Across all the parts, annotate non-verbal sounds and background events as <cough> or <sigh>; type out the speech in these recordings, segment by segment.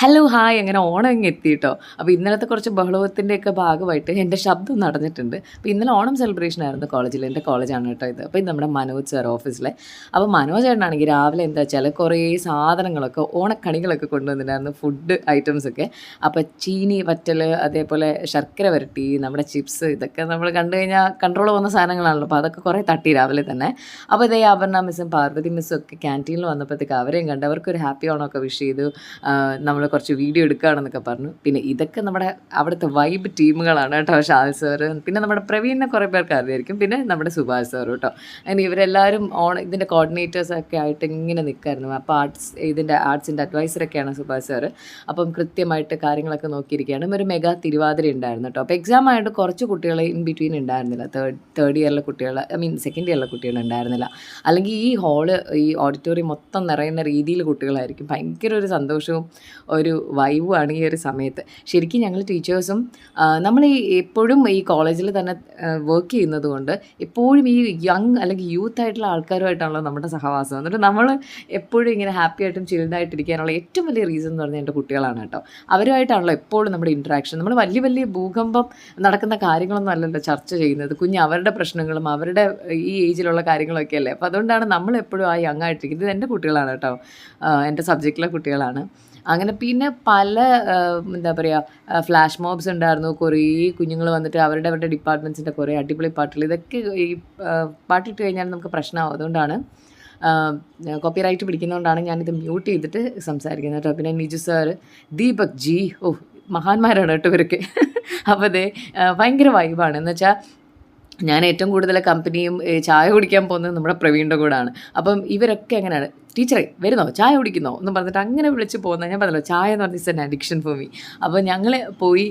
Hello hi അങ്ങനെ ഓണം ഇങ്ങ് എത്തിയിട്ടോ. അപ്പോൾ ഇന്നലത്തെ കുറച്ച് ബഹളത്തിന്റെയൊക്കെ ഭാഗമായിട്ട് എന്റെ ശബ്ദം നടന്നിട്ടുണ്ട്. അപ്പോൾ ഇന്നലെ ഓണം സെലിബ്രേഷൻ ആയിരുന്നു കോളേജിൽ എന്റെ കോളേജാണ് കേട്ടോ ഇത്. അപ്പോൾ ഇത് നമ്മുടെ മനോജ് സാർ ഓഫീസിലെ. അപ്പോൾ മനോജ് ചേട്ടനാണെങ്കിൽ രാവിലെ എന്താ വെച്ചാൽ കുറേ സാധനങ്ങളൊക്കെ ഓണക്കണികളൊക്കെ കൊണ്ടുവന്നിട്ടുണ്ടായിരുന്നു. ഫുഡ് ഐറ്റംസൊക്കെ അപ്പോൾ ചീനി വറ്റൽ അതേപോലെ ശർക്കര വരട്ടി നമ്മുടെ ചിപ്സ് ഇതൊക്കെ നമ്മൾ കണ്ടു കഴിഞ്ഞാൽ കൺട്രോൾ പോകുന്ന സാധനങ്ങളാണല്ലോ. അപ്പോൾ അതൊക്കെ കുറേ തട്ടി രാവിലെ തന്നെ. അപ്പോൾ ഇതേ അപർണ മിസ്സും പാർവതി മിസ്സും ഒക്കെ ക്യാന്റീനിൽ വന്നപ്പോഴത്തേക്ക് അവരെയും കണ്ട് അവർക്കൊരു ഹാപ്പി ഓണമൊക്കെ വിഷ് ചെയ്തു. നമ്മൾ കുറച്ച് വീഡിയോ എടുക്കുകയാണെന്നൊക്കെ പറഞ്ഞു. പിന്നെ ഇതൊക്കെ നമ്മുടെ അവിടുത്തെ വൈബ് ടീമുകളാണ് കേട്ടോ ഷാൽ സാറ് പിന്നെ നമ്മുടെ പ്രവീണിനെ കുറേ പേർക്ക് അറിയായിരിക്കും. പിന്നെ നമ്മുടെ സുഭാഷ് സാറും കേട്ടോ. അങ്ങനെ ഇവരെല്ലാവരും ഓൺ ഇതിന്റെ കോർഡിനേറ്റേഴ്സ് ഒക്കെ ആയിട്ട് ഇങ്ങനെ നിൽക്കായിരുന്നു അപ്പോൾ ആർട്സ് ഇതിന്റെ ആർട്സിന്റെ അഡ്വൈസറൊക്കെയാണ് സുഭാഷ് സാറ് അപ്പം കൃത്യമായിട്ട് കാര്യങ്ങളൊക്കെ നോക്കിയിരിക്കുകയാണ്. ഒരു മെഗാ തിരുവാതിര ഉണ്ടായിരുന്നു കേട്ടോ. അപ്പോൾ എക്സാം ആയിട്ട് കുറച്ച് കുട്ടികളെ ഇൻ ബിറ്റ്വീൻ ഉണ്ടായിരുന്നില്ല. തേർഡ് തേർഡ് ഇയറിലെ കുട്ടികൾ ഐ മീൻ സെക്കൻഡ് ഇയറിലെ കുട്ടികൾ ഉണ്ടായിരുന്നില്ല. അല്ലെങ്കിൽ ഈ ഹാൾ ഈ ഓഡിറ്റോറിയം മൊത്തം നിറയുന്ന രീതിയിൽ കുട്ടികളായിരിക്കും. ഭയങ്കര ഒരു സന്തോഷവും ഒരു വൈബുമാണ് ഈ ഒരു സമയത്ത്. ശരിക്കും ഞങ്ങൾ ടീച്ചേഴ്സും നമ്മൾ ഈ എപ്പോഴും ഈ കോളേജിൽ തന്നെ വർക്ക് ചെയ്യുന്നത് കൊണ്ട് എപ്പോഴും ഈ യങ് അല്ലെങ്കിൽ യൂത്ത് ആയിട്ടുള്ള ആൾക്കാരുമായിട്ടാണല്ലോ നമ്മുടെ സഹവാസം. എന്നിട്ട് നമ്മൾ എപ്പോഴും ഇങ്ങനെ ഹാപ്പി ആയിട്ടും ചിൽഡായിട്ടിരിക്കാനുള്ള ഏറ്റവും വലിയ റീസൺ എന്ന് പറഞ്ഞാൽ എന്റെ കുട്ടികളാണ് കേട്ടോ. അവരുമായിട്ടാണല്ലോ എപ്പോഴും നമ്മുടെ ഇൻട്രാക്ഷൻ നമ്മൾ വലിയ വലിയ ഭൂകമ്പം നടക്കുന്ന കാര്യങ്ങളൊന്നും അല്ലല്ലോ ചർച്ച ചെയ്യുന്നത്. കുഞ്ഞ് അവരുടെ പ്രശ്നങ്ങളും അവരുടെ ഈ ഏജിലുള്ള കാര്യങ്ങളൊക്കെ അല്ലേ? അപ്പോൾ അതുകൊണ്ടാണ് നമ്മൾ എപ്പോഴും ആ യങ് ആയിട്ടിരിക്കുന്നത്. എന്റെ കുട്ടികളാണ് കേട്ടോ. എന്റെ സബ്ജക്റ്റിലെ കുട്ടികളാണ്. അങ്ങനെ പിന്നെ പല എന്താ പറയുക ഫ്ലാഷ് മോബ്സ് ഉണ്ടായിരുന്നു. കുറേ കുഞ്ഞുങ്ങൾ വന്നിട്ട് അവരുടെ അവരുടെ ഡിപ്പാർട്ട്മെന്റ്സിന്റെ കുറേ അടിപൊളി പാട്ടുകൾ. ഇതൊക്കെ ഈ പാട്ടിട്ട് കഴിഞ്ഞാൽ നമുക്ക് പ്രശ്നമാവും. അതുകൊണ്ടാണ് കോപ്പി റൈറ്റ് പിടിക്കുന്നതുകൊണ്ടാണ് ഞാനിത് മ്യൂട്ട് ചെയ്തിട്ട് സംസാരിക്കുന്നത് കേട്ടോ. പിന്നെ നിജു സാർ ദീപക് ജി ഓ മഹാന്മാരാണ് കേട്ടോ ഇവരൊക്കെ. അപ്പോൾ അതെ ഭയങ്കര വൈബാണ് എന്ന് വെച്ചാൽ ഞാൻ ഏറ്റവും കൂടുതൽ കമ്പനിയും ചായ കുടിക്കാൻ പോകുന്നത് നമ്മുടെ പ്രവീണിന്റെ കൂടാണ്. അപ്പം ഇവരൊക്കെ എങ്ങനെയാണ് ടീച്ചറെ വരുന്നോ? ചായ കുടിക്കുന്നോ? എന്ന് പറഞ്ഞിട്ട് അങ്ങനെ വിളിച്ച് പോകുന്ന ഞാൻ പറഞ്ഞല്ലോ ചായ എന്ന് പറഞ്ഞ ഇസ് അഡിക്ഷൻ ഫോർ മീ അപ്പോൾ ഞങ്ങൾ പോയി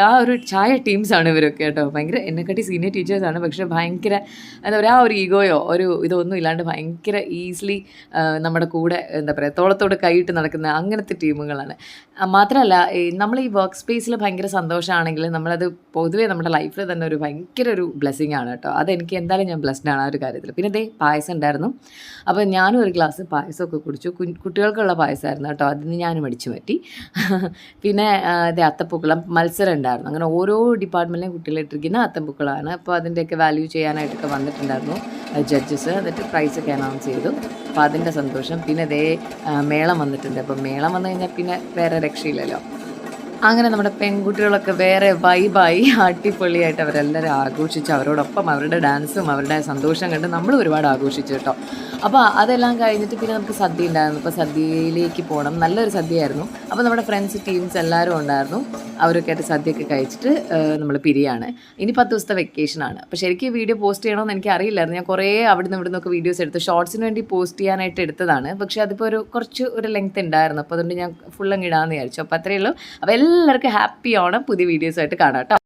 ആ, ഒരു ചായ ടീംസാണ് ഇവരൊക്കെ കേട്ടോ. ഭയങ്കര എന്നെക്കാട്ടി സീനിയർ ടീച്ചേഴ്സാണ് പക്ഷേ ഭയങ്കര എന്താ പറയുക ആ ഒരു ഈഗോയോ ഒരു ഇതൊന്നും ഇല്ലാണ്ട് ഭയങ്കര ഈസിലി നമ്മുടെ കൂടെ എന്താ പറയുക തോളത്തോട് കൈയിട്ട് നടക്കുന്ന അങ്ങനത്തെ ടീമുകളാണ്. മാത്രമല്ല നമ്മൾ ഈ വർക്ക് സ്പേസിൽ ഭയങ്കര സന്തോഷമാണെങ്കിൽ നമ്മളത് പൊതുവേ നമ്മുടെ ലൈഫിൽ തന്നെ ഒരു ഭയങ്കര ഒരു ബ്ലെസ്സിങ് ആണ് കേട്ടോ. അതെനിക്ക് എന്തായാലും ഞാൻ ബ്ലെസ്ഡ് ആണ് ആ ഒരു കാര്യത്തിൽ പിന്നെ ദേ പായസം ഉണ്ടായിരുന്നു. അപ്പോൾ ഞാനും ഒരു ഗ്ലാസ് പായസമൊക്കെ കുടിച്ചു. കുട്ടികൾക്കുള്ള പായസമായിരുന്നു കേട്ടോ. അതിന് ഞാനും അടിച്ചു പറ്റി. <laughs> പിന്നെ അതെ അത്തപ്പൂക്കളം മത്സരം ഉണ്ടായിരുന്നു. അങ്ങനെ ഓരോ ഡിപ്പാർട്ട്മെന്റിലും കുട്ടികളിട്ടിരിക്കുന്ന അത്തപ്പൂക്കളാണ് അപ്പോൾ അതിന്റെയൊക്കെ വാല്യൂ ചെയ്യാനായിട്ടൊക്കെ വന്നിട്ടുണ്ടായിരുന്നു. ജഡ്ജസ് എന്നിട്ട് പ്രൈസൊക്കെ അനൗൺസ് ചെയ്തു. അപ്പോൾ അതിന്റെ സന്തോഷം. പിന്നെ അതേ മേളം വന്നിട്ടുണ്ട്. അപ്പോൾ മേളം വന്നു കഴിഞ്ഞാൽ പിന്നെ വേറെ രക്ഷയില്ലല്ലോ. അങ്ങനെ നമ്മുടെ പെൺകുട്ടികളൊക്കെ വേറെ വൈബായി അടിപൊളിയായിട്ട് അവരെല്ലാവരും ആഘോഷിച്ച് അവരോടൊപ്പം അവരുടെ ഡാൻസും അവരുടെ സന്തോഷം കണ്ട് നമ്മൾ ഒരുപാട് ആഘോഷിച്ചു കേട്ടോ. അപ്പോൾ അതെല്ലാം കഴിഞ്ഞിട്ട് പിന്നെ നമുക്ക് സദ്യ ഉണ്ടായിരുന്നു. അപ്പോൾ സദ്യയിലേക്ക് പോകണം നല്ലൊരു സദ്യയായിരുന്നു. അപ്പോൾ നമ്മുടെ ഫ്രണ്ട്സ് ടീംസ് എല്ലാവരും ഉണ്ടായിരുന്നു. അവരൊക്കെ ആയിട്ട് സദ്യയൊക്കെ കഴിച്ചിട്ട് നമ്മൾ പിരിയാണ്. ഇനി പത്ത് ദിവസത്തെ വെക്കേഷനാണ് അപ്പോൾ ശരിക്കും വീഡിയോ പോസ്റ്റ് ചെയ്യണമെന്ന് എനിക്ക് അറിയില്ലായിരുന്നു. ഞാൻ കുറേ അവിടുന്ന് ഇവിടെ നിന്നൊക്കെ വീഡിയോസ് എടുത്ത് ഷോർട്സിന് വേണ്ടി പോസ്റ്റ് ചെയ്യാനായിട്ട് എടുത്തതാണ്. പക്ഷേ അതിപ്പോൾ ഒരു കുറച്ച് ഒരു ലെങ്ത് ഉണ്ടായിരുന്നു. അപ്പോൾ അതുകൊണ്ട് ഞാൻ ഫുൾ ഇടാമെന്ന് വിചാരിച്ചു. അപ്പോൾ അത്രയേ ഉള്ളൂ. അപ്പോൾ എല്ലാവർക്കും ഹാപ്പി ഓണം പുതിയ വീഡിയോസായിട്ട് കാണാം കേട്ടോ.